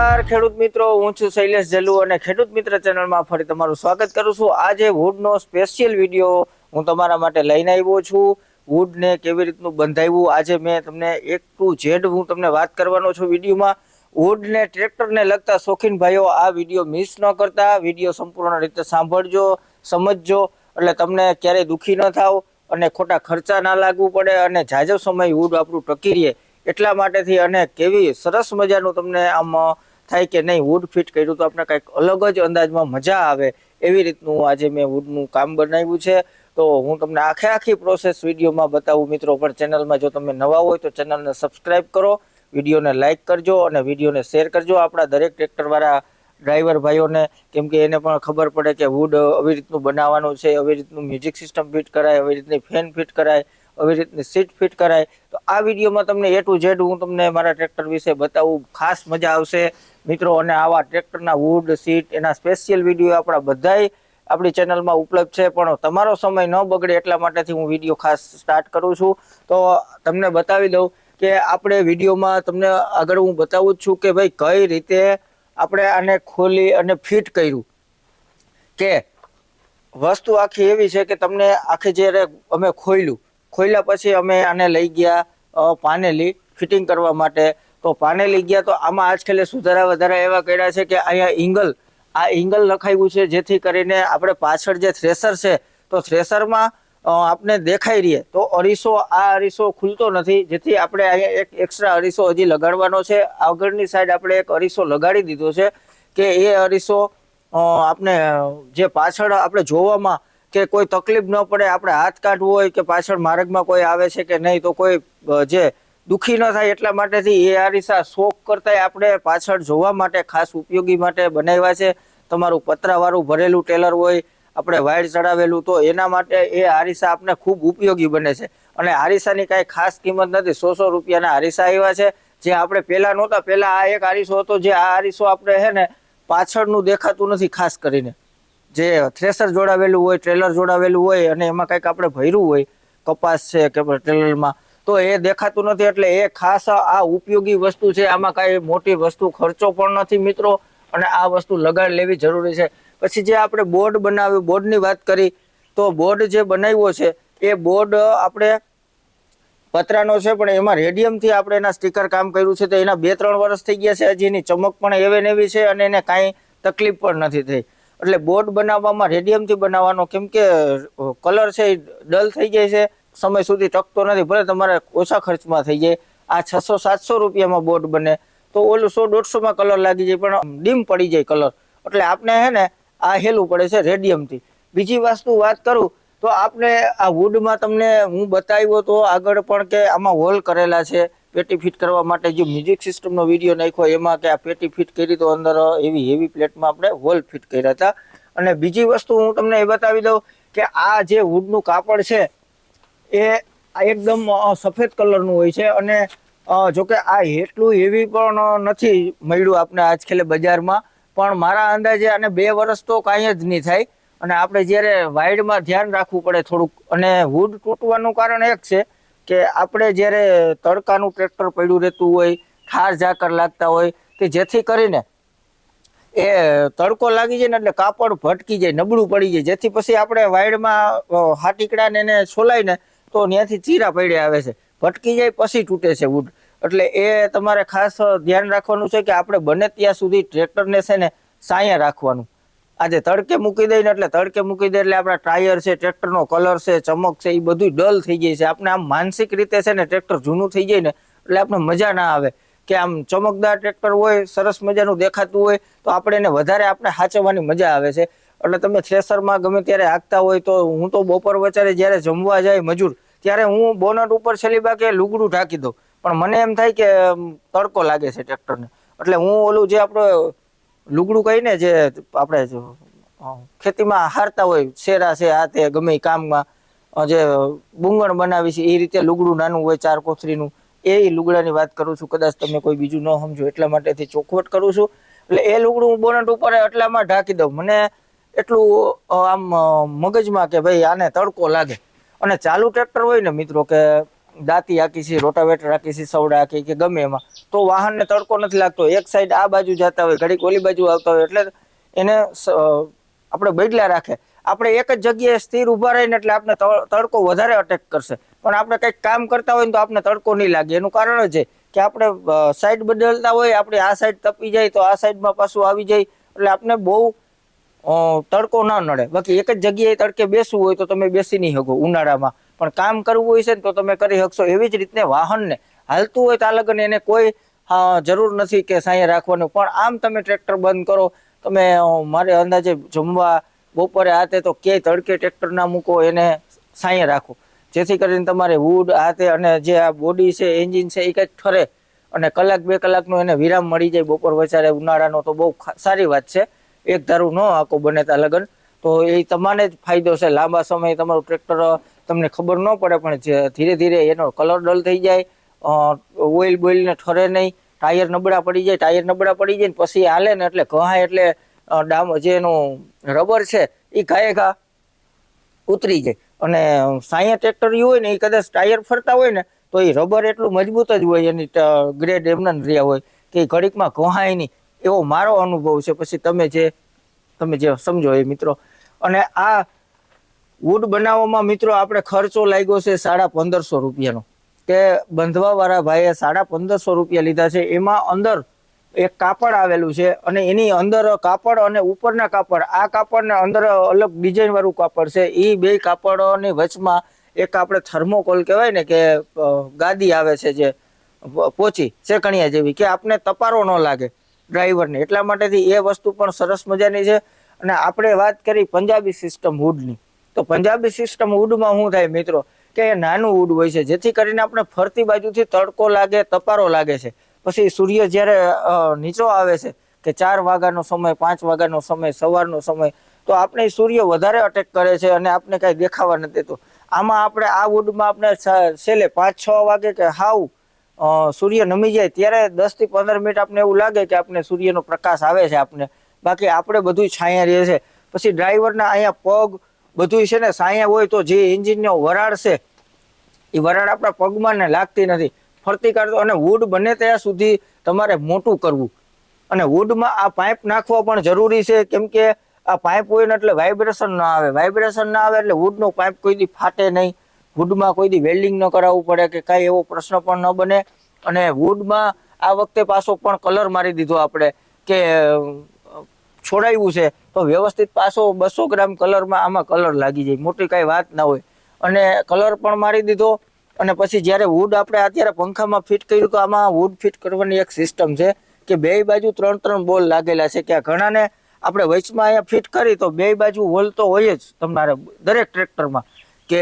નમસ્કાર, ખેડૂત મિત્રો. હું છું શૈલેષ જલુ અને ખેડૂત મિત્ર ચેનલમાં ફરી તમારું સ્વાગત કરું છું. આજે વુડનો સ્પેશિયલ વીડિયો હું તમારા માટે લઈને આવ્યો છું. વુડને કેવી રીતનું બંધાવ્યું? આજે મેં તમને એક ટુ ઝેડ હું તમને વાત કરવાનો છું વિડીયોમાં. વુડને ટ્રેક્ટરને લગતા શોખીન ભાઈઓ આ વીડિયો મિસ ન કરતા. વીડિયો સંપૂર્ણ રીતે સાંભળજો, સમજજો, એટલે તમને ક્યારેય દુઃખી ન થાવ અને ખોટા ખર્ચા ના લાગવું પડે અને જાજો સમય વુડ આપણું ટકી રહે. એટલા માટેથી અને કેવી સરસ મજાનું તમને આમ થાય કે નહીં વુડ ફિટ કર્યું તો આપણે કંઈક અલગ જ અંદાજમાં મજા આવે એવી રીતનું આજે મેં વુડનું કામ બનાવ્યું છે. તો હું તમને આખે આખી પ્રોસેસ વિડીયોમાં બતાવું મિત્રો, પણ ચેનલમાં જો તમે નવા હોય તો ચેનલને સબસ્ક્રાઈબ કરો, વિડીયોને લાઇક કરજો અને વિડીયોને શેર કરજો. આપણા દરેક ટ્રેક્ટરવાળા ડ્રાઈવર ભાઈઓને, કેમ કે એને પણ ખબર પડે કે વુડ આવી રીતનું બનાવવાનું છે, આવી રીતનું મ્યુઝિક સિસ્ટમ ફિટ કરાય, આવી રીતની ફેન ફિટ કરાય. આવી રીતની સીટ ફિટ કરાય. તો આ વિડીયોમાં તમને એ ટુ ઝેડ હું તમને મારા ટ્રેક્ટર વિશે બતાવું. ખાસ મજા આવશે. મિત્રો, અને આવા ટ્રેક્ટરના વુડ સીટ એના સ્પેશિયલ વીડિયો આપણા બધાય આપણી ચેનલમાં ઉપલબ્ધ છે. પણ તમારો સમય ન બગડે એટલા માટેથી હું વીડિયો ખાસ સ્ટાર્ટ કરું છું. તો તમને બતાવી દઉં કે આપણે વિડીયોમાં તમને આગળ હું બતાવું જ છું કે ભાઈ કઈ રીતે આપણે આને ખોલી અને ફિટ કર્યું. કે વસ્તુ આખી એવી છે કે તમને આખી જ્યારે અમે ખોલ્યું ખોલ્યા પછી અમે આને લઈ ગયા પાનેલી ફિટિંગ કરવા માટે. તો પાનેલી ગયા તો આમાં આજકાલે સુધારા વધારા એવા કર્યા છે કે અહીંયા ઇંગલ, આ ઇંગલ લખાયું છે જેથી કરીને આપણે પાછળ જે થ્રેસર છે, તો થ્રેસરમાં આપણે દેખાઈ રહીએ તો અરીસો, આ અરીસો ખુલતો નથી, જેથી આપણે અહીંયા એક એક્સ્ટ્રા અરીસો હજી લગાડવાનો છે. આગળની સાઈડ આપણે એક અરીસો લગાડી દીધો છે કે એ અરીસો આપણે જે પાછળ આપણે જોવામાં કે કોઈ તકલીફ ન પડે, આપણે હાથ કાઢવું હોય કે પાછળ માર્ગમાં કોઈ આવે છે કે નહીં, તો કોઈ જે દુખી ન થાય એટલા માટેથી એ આરીસા શોખ કરતાંય આપણે પાછળ જોવા માટે ખાસ ઉપયોગી માટે બનાવ્યા છે. તમારું પતરાવાળું ભરેલું ટેલર હોય, આપણે વાયર ચડાવેલું, તો એના માટે એ આરીસા આપણે ખૂબ ઉપયોગી બને છે. અને આરીસાની કાંઈ ખાસ કિંમત નથી સો સો રૂપિયાના આરીસા આવ્યા છે. જે આપણે પહેલાં નહોતા, પહેલાં આ એક આરીસો હતો, જે આ આરીસો આપણે છે ને પાછળનું દેખાતું નથી ખાસ કરીને. જે થ્રેસર જોડાવેલું હોય ટ્રેલર જોડાવેલું હોય અને એમાં કંઈક આપણે ભર્યું હોય, કપાસ છે કે ટ્રેલરમાં તો એ દેખાતું નથી એટલે એ ખાસ આ ઉપયોગી વસ્તુ છે. આમાં કાંઈ મોટી વસ્તુ ખર્ચો પણ નથી મિત્રો અને આ વસ્તુ લગાડ લેવી જરૂરી છે. પછી જે આપણે બોર્ડ બનાવ્યું, બોર્ડની વાત કરી, તો બોર્ડ જે બનાવ્યો છે, એ બોર્ડ આપણે પતરાનો છે, પણ એમાં રેડિયમથી આપણે એના સ્ટીકર કામ કર્યું છે, તો એના બે ત્રણ વર્ષ થઈ ગયા છે, હજી એની ચમક પણ એવે ને એવી છે અને એને કાંઈ તકલીફ પણ નથી થઈ. એટલે બોર્ડ બનાવવામાં, રેડિયમથી બનાવવાનો, કેમ કે કલર છે એ ડલ થઈ જાય છે. સમય સુધી ટકતો નથી, ભલે તમારે ઓછા ખર્ચમાં થઈ જાય. આ છસો સાતસો રૂપિયામાં બોર્ડ બને. તો ઓલું સો દોઢસોમાં કલર લાગી જાય, પણ ડીમ પડી જાય કલર. એટલે આપણે હે ને, આ હેલું પડે છે રેડિયમથી. બીજી વસ્તુ વાત કરું, તો આપણે આ વુડમાં તમને હું બતાવ્યો તો આગળ પણ કે આમાં હોલ કરેલા છે. પેટી ફિટ કરવા માટે જે મ્યુઝિક સિસ્ટમનો વીડિયો નાખ્યો, એમાં કે આ પેટી ફિટ કરી તો અંદર એવી હેવી પ્લેટમાં આપણે હોલ ફિટ કર્યા હતા. અને બીજી વસ્તુ હું તમને એ બતાવી દઉં કે આ જે વુડનું કાપડ છે, એ એકદમ સફેદ કલરનું હોય છે. અને જોકે આ એટલું હેવી પણ નથી મળ્યું આપણે આજકાલે બજારમાં, પણ મારા અંદાજે આને બે વર્ષ તો કાંઈ જ નહીં થાય. અને આપણે જ્યારે વાઇડમાં ધ્યાન રાખવું પડે થોડુંક. અને વુડ તૂટવાનું કારણ એક છે કે આપણે જ્યારે તડકાનું ટ્રેક્ટર પડ્યું રહેતું હોય ઠાર ઝાકર લાગતા હોય, કે જેથી કરીને એ તડકો લાગી જાય ને એટલે કાપડ ભટકી જાય, નબળું પડી જાય. જેથી પછી આપણે વાયડમાં હાટીકડાને એને છોલાઈને તો ત્યાંથી ચીરા પડ્યા આવે છે. ભટકી જાય પછી તૂટે છે વુડ એટલે એ તમારે ખાસ ધ્યાન રાખવાનું છે કે આપણે બને ત્યાં સુધી ટ્રેક્ટરને છે ને સાયા રાખવાનું. આજે તડકે મૂકી દઈએ એટલે તડકે મૂકી દે એટલે આપણા ટાયર છે, ટ્રેક્ટરનો કલર છે, ચમક છે એ બધું ડલ થઈ જાય છે. આપણે આમ માનસિક રીતે છે ને ટ્રેક્ટર જૂનું થઈ જાય ને એટલે આપણે મજા ના આવે કે આમ ચમકદાર ટ્રેક્ટર હોય, સરસ મજાનું દેખાતું હોય, તો આપણે એને વધારે આપણે સાચવવાની મજા આવે છે. એટલે તમે થ્રેસરમાં ગમે ત્યારે હાંકતા હોય તો હું તો બપોર વચારે જ્યારે જમવા જાય મજૂર, ત્યારે હું બોનટ ઉપર છેલ્લી બાકે લુગડું ઢાંકી દઉં. પણ મને એમ થાય કે તડકો લાગે છે ટ્રેક્ટરને. એટલે હું ઓલું જે આપણો લુગડું કહીને જે આપણે ખેતીમાં હારતા હોય, શેરા છે, આ તે ગમે કામમાં જે બુંગણ બનાવી છે એ રીતે લુગડું નાનું હોય, ચાર કોથરીનું એ લુગડાની વાત કરું છું. કદાચ તમે કોઈ બીજું ન સમજો, એટલા માટેથી ચોખવટ કરું છું. એટલે એ લુગડું હું બોનટ ઉપર એટલામાં ઢાંકી દઉં. મને એટલું આમ મગજમાં કે ભાઈ આને તડકો લાગે. અને ચાલુ ટ્રેક્ટર હોય ને મિત્રો કે દાંતી હાકી છે, રોટાવેટર હાકી છે, સવડા હાકી કે ગમે એમાં. તો વાહનને તડકો નથી લાગતો. એક સાઈડ આ બાજુ જતા હોય, ઘડીક ઓલી બાજુ આવતા હોય, એટલે એને આપણે બદલા રાખે. આપણે એક જ જગ્યાએ સ્થિર ઊભા રહીને એટલે આપણે તડકો વધારે અટેક કરશે. પણ આપણે કંઈક કામ કરતા હોય ને તો આપણે તડકો નહીં લાગે. એનું કારણ જ છે કે આપણે સાઈડ બદલતા હોય, આપણે આ સાઈડ તપી જાય તો આ સાઈડમાં પાછું આવી જાય. એટલે આપણે બહુ તડકો ના નડે. બાકી એક જ જગ્યાએ તડકે બેસવું હોય તો તમે બેસી નહીં શકો ઉનાળામાં. પણ કામ કરવું હોય છે ને તો તમે કરી શકશો. એવી જ રીતને વાહનને હાલતું હોય ત્યાં લગન એને કોઈ જરૂર નથી કે સાંયે રાખવાનું. પણ આમ તમે ટ્રેક્ટર બંધ કરો. તમે મારે અંદાજે જમવા બપોરે આતે તો ક્યાંય તડકે ટ્રેક્ટર ના મૂકો, એને સાંયે રાખો. જેથી કરીને તમારે વુડ હાથે અને જે આ બોડી છે એન્જિન છે, એ કંઈક ઠરે. અને કલાક બે કલાકનો એને વિરામ મળી જાય બપોર વચારે ઉનાળાનો તો બહુ સારી વાત છે. એક ધારું ન આખો બને ત્યાં લગન. તો એ તમારે જ ફાયદો છે. લાંબા સમય તમારું ટ્રેક્ટર તમને ખબર ન પડે, પણ ધીરે ધીરે એનો કલર ડલ થઈ જાય ઓઇલ બોઇલને ઠરે નહીં, ટાયર નબળા પડી જાય, ટાયર નબળા પડી જાય પછી હાલે ને એટલે ઘા એટલે ડામ જે એનું રબર છે એ ઘાએ ઘા ઉતરી જાય. અને સાયા ટ્રેક્ટર હોય ને એ કદાચ ટાયર ફરતા હોય ને, તો એ રબર એટલું મજબૂત જ હોય, એની ગ્રેડ એમના રહ્યા હોય, કે એ ઘડીકમાં ઘોહાય નહીં. એવો મારો અનુભવ છે. પછી તમે જે તમે જે સમજો એ મિત્રો. અને આ વુડ બનાવવામાં મિત્રો આપણે ખર્ચો લાગ્યો છે સાડા પંદરસો રૂપિયાનો. કે બંધવા વાળા ભાઈએ સાડા પંદરસો રૂપિયા લીધા છે. એમાં અંદર એક કાપડ આવેલું છે અને એની અંદર કાપડ અને ઉપરના કાપડ. આ કાપડને અંદર અલગ ડિઝાઇન વાળું કાપડ છે. એ બે કાપડોની વચમાં એક આપણે થર્મોકોલ કહેવાય ને કે ગાદી આવે છે જે પોચી, શેકણિયા જેવી કે આપને તપારો ન લાગે ડ્રાઈવરને. એટલા માટેથી એ વસ્તુ પણ સરસ મજાની છે. અને આપણે વાત કરી પંજાબી સિસ્ટમ વુડની તો પંજાબી સિસ્ટમ ઉડમાં શું થાય મિત્રો? કે એ નાનું ઉડ હોય છે, જેથી કરીને આપણે ફરતી બાજુથી તડકો લાગે, તપારો લાગે છે. પછી સૂર્ય જ્યારે નીચો આવે છે, કે ચાર વાગ્યાનો સમય, પાંચ વાગ્યાનો સમય, સવારનો સમય, તો આપણે સૂર્ય વધારે અટેક કરે છે અને આપણે કાંઈ દેખાવા નથી દેતો. આમાં આપણે આ ઉડમાં આપણે છેલ્લે પાંચ, છ વાગે કે હાવ સૂર્ય નમી જાય, ત્યારે દસથી પંદર મિનિટ આપણે એવું લાગે કે આપણે સૂર્યનો પ્રકાશ આવે છે આપણે બાકી આપણે બધું છાયા રહીએ છે. પછી ડ્રાઈવરના અહીંયા પગ બધું છે ને સાયા હોય તો જે એન્જિનનો વરાળ છે એ વરાળ આપણા પગમાં ને લાગતી નથી. ફરતી કાઢતો અને વુડ બને ત્યાં સુધી તમારે મોટું કરવું. અને વુડમાં આ પાઇપ નાખવા પણ જરૂરી છે, કેમ કે આ પાઇપ હોય ને એટલે વાઇબ્રેશન ના આવે. વાઇબ્રેશન ના આવે એટલે વુડનો પાઇપ કોઈ દી ફાટે નહીં. વુડમાં કોઈ દી વેલ્ડિંગ ન કરાવવું પડે કે કાંઈ એવો પ્રશ્ન પણ ન બને. અને વુડમાં આ વખતે પાછો પણ કલર મારી દીધો આપણે, કે છોડાવ્યું છે, તો વ્યવસ્થિત પાછો બસો ગ્રામ કલરમાં આમાં કલર લાગી જાય, મોટી કાંઈ વાત ના હોય. અને કલર પણ મારી દીધો, અને પછી જ્યારે વુડ આપણે અત્યારે પંખામાં ફિટ કર્યું, તો આમાં વુડ ફિટ કરવાની એક સિસ્ટમ છે કે બે બાજુ ત્રણ ત્રણ બોલ લાગેલા છે, કે ઘણાને આપણે વચમાં અહીંયા ફિટ કરી, તો બે બાજુ હોલ તો હોય જ તમારે દરેક ટ્રેક્ટરમાં કે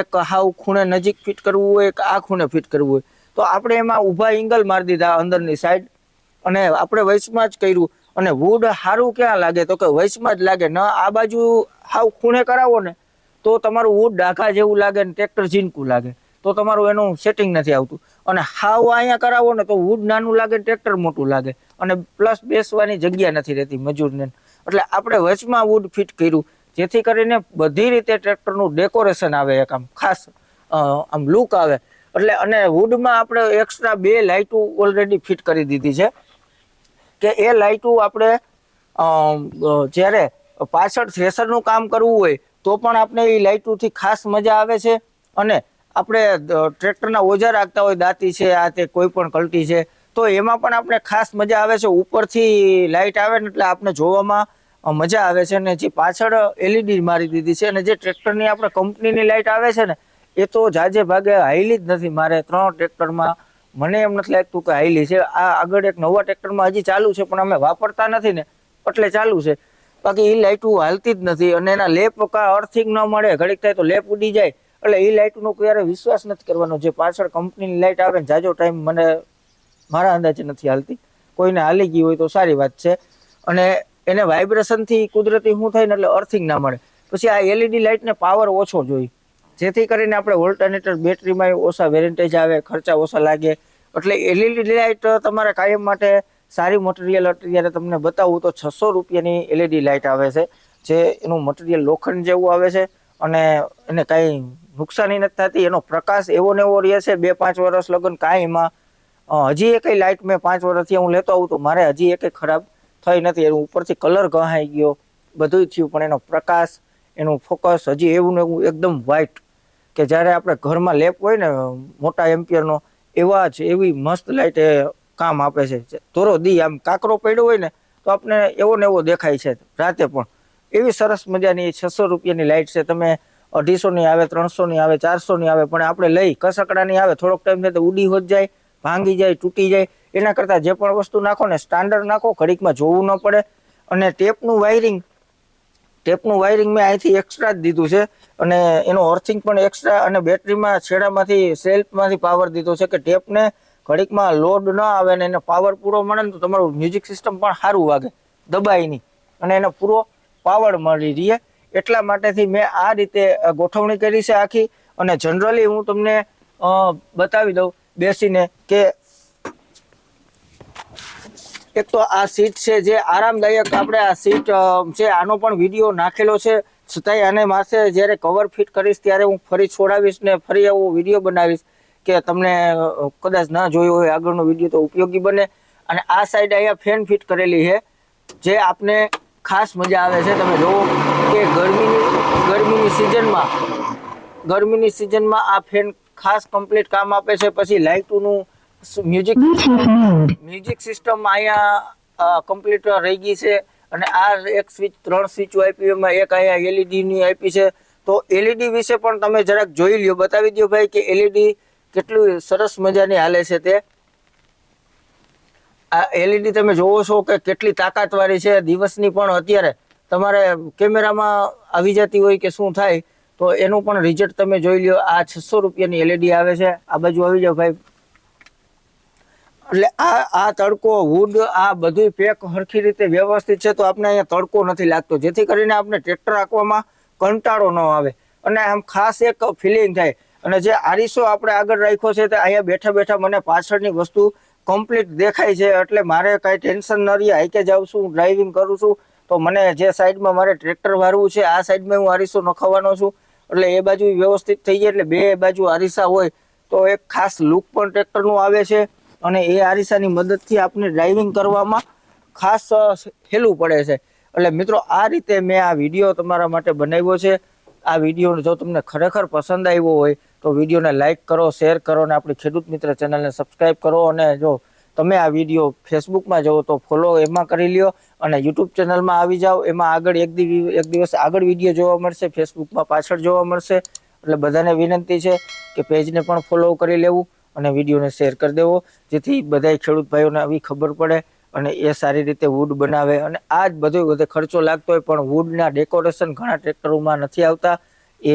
એક હાવ ખૂણે નજીક ફિટ કરવું હોય, એક આ ખૂણે ફિટ કરવું હોય. તો આપણે એમાં ઊભા એંગલ મારી દીધા અંદરની સાઈડ અને આપણે વચમાં જ કર્યું. અને વુડ સારું ક્યાં લાગે? તો કે વૈશમાં જ લાગે. ન, આ બાજુ હાવ ખૂણે કરાવો ને, તો તમારું વુડ ડાઘા જેવું લાગે ને ટ્રેક્ટર ઝીનકું લાગે. તો તમારું એનું સેટિંગ નથી આવતું. અને હાવ અહીંયા કરાવો ને, તો વુડ નાનું લાગે ટ્રેક્ટર મોટું લાગે. અને પ્લસ બેસવાની જગ્યા નથી રહેતી મજૂરને. એટલે આપણે વચમાં વુડ ફિટ કર્યું. જેથી કરીને બધી રીતે ટ્રેક્ટરનું ડેકોરેશન આવે એક આમ ખાસ આમ લુક આવે. એટલે અને વુડમાં આપણે એક્સ્ટ્રા બે લાઇટો ઓલરેડી ફિટ કરી દીધી છે. કે એ લાઇટું આપણે જ્યારે પાછળ થ્રેસરનું કામ કરવું હોય, તો પણ આપણે એ લાઇટોથી ખાસ મજા આવે છે. અને આપણે ટ્રેક્ટરના ઓજાર રાખતા હોય, દાંતી છે, આ તે કોઈ પણ કલટી છે, તો એમાં પણ આપણે ખાસ મજા આવે છે. ઉપરથી લાઇટ આવે ને એટલે આપણે જોવામાં મજા આવે છે. અને જે પાછળ એલઈડી મારી દીધી છે અને જે ટ્રેક્ટરની આપણે કંપનીની લાઇટ આવે છે ને, એ તો જાજે ભાગે હાઈલી જ નથી. મારે ત્રણ ટ્રેક્ટરમાં મને એમ નથી લાગતું કે હાઈલી છે. આ આગળ એક નવા ટ્રેક્ટરમાં હજી ચાલુ છે, પણ અમે વાપરતા નથી ને, એટલે ચાલુ છે. બાકી એ લાઇટો હાલતી જ નથી અને એના લેપ કા અર્થિંગ ન મળે, ઘડીક થાય તો લેપ ઉડી જાય. એટલે એ લાઇટનો ક્યારે વિશ્વાસ નથી કરવાનો. જે પાછળ કંપનીની લાઇટ આવે ને, જાજો ટાઈમ મને મારા અંદાજે નથી હાલતી. કોઈને હાલી ગઈ હોય તો સારી વાત છે. અને એને વાઇબ્રેશનથી કુદરતી શું થાય ને, એટલે અર્થિંગ ના મળે. પછી આ એલઈડી લાઇટને પાવર ઓછો જોઈએ. જેથી કરીને આપણે ઓલ્ટરનેટર બેટરીમાં ઓછા વેરેન્ટેજ આવે, ખર્ચા ઓછા લાગે. એટલે એલઈડી લાઇટ તમારે કાયમ માટે સારી મટીરિયલ અત્યારે તમને બતાવું તો છસો રૂપિયાની એલઈડી લાઇટ આવે છે, જે એનું મટીરિયલ લોખંડ જેવું આવે છે અને એને કાંઈ નુકસાની નથી થતી. એનો પ્રકાશ એવો ને એવો રહે છે બે પાંચ વર્ષ લગન કાંઈ એમાં. હજી એક લાઇટ મેં પાંચ વર્ષથી હું લેતો આવું તો મારે હજી એકેય ખરાબ થઈ નથી. એનું ઉપરથી કલર ઘહાઈ ગયો બધું થયું, પણ એનો પ્રકાશ, એનું ફોકસ હજી એવું ને એવું એકદમ વ્હાઇટ કે જ્યારે આપણે ઘરમાં લેપ હોય ને, મોટા એમ્પિયરનો, એવા જ એવી મસ્ત લાઇટ એ કામ આપે છે. ધોરો દી આમ કાકરો પડ્યો હોય ને, તો આપણે એવો ને એવો દેખાય છે રાતે પણ. એવી સરસ મજાની છસો રૂપિયાની લાઇટ છે. તમે અઢીસોની આવે, ત્રણસોની આવે, ચારસોની આવે, પણ આપણે લઈ, કસકડાની આવે, થોડોક ટાઈમ થાય તો ઉડી હોત જાય, ભાંગી જાય, તૂટી જાય, એના કરતાં જે પણ વસ્તુ નાખો ને સ્ટાન્ડર્ડ નાખો, ઘડીકમાં જોવું ન પડે. અને ટેપનું વાયરિંગ ટેપનું વાયરિંગ મેં અહીંથી એક્સ્ટ્રા જ દીધું છે અને એનું અર્થિંગ પણ એક્સ્ટ્રા અને બેટરીમાં છેડામાંથી, સેલ્ફમાંથી પાવર દીધો છે કે ટેપને ઘડીકમાં લોડ ન આવે ને એને પાવર પૂરો મળે ને તો તમારું મ્યુઝિક સિસ્ટમ પણ સારું વાગે, દબાય નહીં. અને એને પૂરો પાવર મળી રહે. એટલા માટેથી મેં આ રીતે ગોઠવણી કરી છે આખી. અને જનરલી હું તમને બતાવી દઉં બેસીને કે એક તો આ સીટ છે જે આરામદાયક આપણે આ સીટ છે, આનો પણ વીડિયો નાખેલો છે. છતાંય આને માસે જ્યારે કવર ફિટ કરીશ ત્યારે હું ફરી છોડાવીશ ને ફરી આવો વીડિયો બનાવીશ કે તમને કદાચ ના જોયો હોય, આગળનો વીડિયો તો ઉપયોગી બને. અને આ સાઈડ અહીંયા ફેન ફિટ કરેલી છે, જે આપને ખાસ મજા આવે છે. તમે જુઓ કે ગરમીની ગરમીની સિઝનમાં ગરમીની સિઝનમાં આ ફેન ખાસ કમ્પ્લીટ કામ આપે છે. પછી લાઇટોનું મ્યુઝિક મ્યુઝિક સિસ્ટમ અહીંયા કમ્પ્લીટ રહી ગઈ છે અને આ એક સ્વિચ ત્રણ સ્વિચો આપી એમાં એક અહીંયા એલઈડી ની આપી છે. તો એલઈડી વિશે પણ તમે જરાક જોઈ લ્યો. બતાવી દો ભાઈ કે એલઈડી કેટલું સરસ મજાની હાલે છે તે. આ એલઈડી તમે જોવો છો કે કેટલી તાકાતવાળી છે. દિવસની પણ અત્યારે તમારે કેમેરામાં આવી જતી હોય કે શું થાય તો એનું પણ રિઝલ્ટ તમે જોઈ લ્યો. આ છસો રૂપિયાની એલઈડી આવે છે. આ બાજુ આવી જાઓ ભાઈ. એટલે આ આ તડકો વુડ આ બધું પેક સરખી રીતે વ્યવસ્થિત છે, તો આપણે અહીંયા તડકો નથી લાગતો. જેથી કરીને આપણે ટ્રેક્ટર રાખવામાં કંટાળો ન આવે. અને આમ ખાસ એક ફિલિંગ થાય. અને જે આરીસો આપણે આગળ રાખ્યો છે, તે અહીંયા બેઠા બેઠા મને પાછળની વસ્તુ કમ્પ્લીટ દેખાય છે. એટલે મારે કાંઈ ટેન્શન ન રહે, હાઈકે જાઉં છું ડ્રાઇવિંગ કરું છું. તો મને જે સાઈડમાં મારે ટ્રેક્ટર વારવું છે, આ સાઈડમાં હું આરીસો નખાવાનો છું. એટલે એ બાજુ વ્યવસ્થિત થઈ જાય, એટલે બે બાજુ આરીસા હોય, તો એક ખાસ લુક પણ ટ્રેક્ટરનું આવે છે. અને એ આરીસાની મદદથી આપણે ડ્રાઇવિંગ કરવામાં ખાસ હેલું પડે છે. એટલે મિત્રો, આ રીતે મેં આ વીડિયો તમારા માટે બનાવ્યો છે. આ વીડિયો જો તમને ખરેખર પસંદ આવ્યો હોય, તો વિડીયોને લાઇક કરો, શેર કરો અને આપણી ખેડૂત મિત્ર ચેનલને સબસ્ક્રાઇબ કરો. અને જો તમે આ વીડિયો ફેસબુકમાં જુઓ, તો ફોલો એમાં કરી લ્યો અને યુટ્યુબ ચેનલમાં આવી જાઓ. એમાં આગળ એક એક દિવસ આગળ વીડિયો જોવા મળશે, ફેસબુકમાં પાછળ જોવા મળશે. એટલે બધાને વિનંતી છે કે પેજને પણ ફોલો કરી લેવું. અને વિડીયોને શેર કરી દેવો. જેથી બધાય ખેડૂત ભાઈઓને આવી ખબર પડે અને એ સારી રીતે વુડ બનાવે. અને આ જ બધો બધે ખર્ચો લાગતો હોય પણ વુડના ડેકોરેશન ઘણા ટ્રેક્ટરોમાં નથી આવતા. એ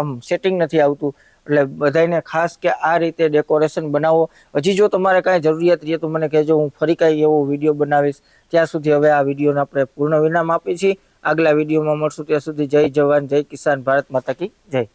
આમ સેટિંગ નથી આવતું. એટલે બધાને ખાસ કે આ રીતે ડેકોરેશન બનાવો. હજી જો તમારે કાંઈ જરૂરિયાત રહે તો મને કહેજો, હું ફરી કાંઈ એવો વીડિયો બનાવીશ. ત્યાં સુધી હવે આ વિડીયોને આપણે પૂર્ણ વિરામ આપીએ છીએ. આગલા વિડીયોમાં મળશું. ત્યાં સુધી જય જવાન, જય કિસાન ભારત માતા કી જય.